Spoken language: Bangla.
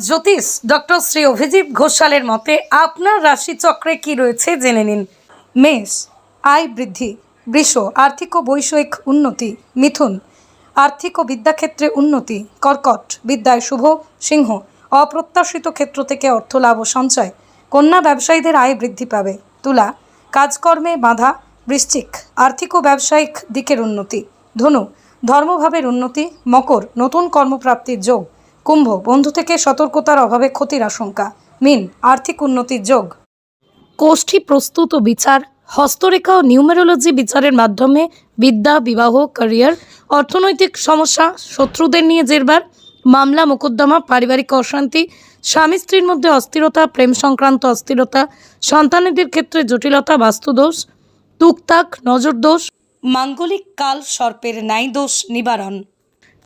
জ্যোতিষ ডক্টর শ্রী অভিজিৎ ঘোষালের মতে আপনার রাশিচক্রে কি রয়েছে জেনে নিন। মেষ, আয় বৃদ্ধি, বৃষ, আর্থিক ও বৈষয়িক উন্নতি, মিথুন, আর্থিক ও বিদ্যাক্ষেত্রে উন্নতি, কর্কট, বিদ্যায় শুভ, সিংহ, অপ্রত্যাশিত ক্ষেত্র থেকে অর্থ লাভ ও সঞ্চয়, কন্যা ব্যবসায়ীদের আয় বৃদ্ধি পাবে, তুলা, কাজকর্মে বাধা, বৃশ্চিক, আর্থিক ও ব্যবসায়িক দিকের উন্নতি, ধনু, ধর্মভাবের উন্নতি, মকর, নতুন কর্মপ্রাপ্তির যোগ কুম্ভ, বন্ধু থেকে সতর্কতার অভাবে ক্ষতির আশঙ্কা। মিন, আর্থিক উন্নতির যোগ। কোষ্ঠী প্রস্তুত বিচার, হস্তরেখা ও নিউমেরোলজি বিচারের মাধ্যমে বিদ্যা, বিবাহ, ক্যারিয়ার, অর্থনৈতিক সমস্যা, শত্রুদের নিয়ে জেরবার, মামলা, মোকদ্দমা, পারিবারিক অশান্তি, স্বামী স্ত্রীর মধ্যে অস্থিরতা, প্রেম সংক্রান্ত অস্থিরতা, সন্তানেদের ক্ষেত্রে জটিলতা, বাস্তুদোষ টুকটাক নজরদোষ, মাঙ্গলিক কাল, সর্পের ন্যায় দোষ নিবারণ।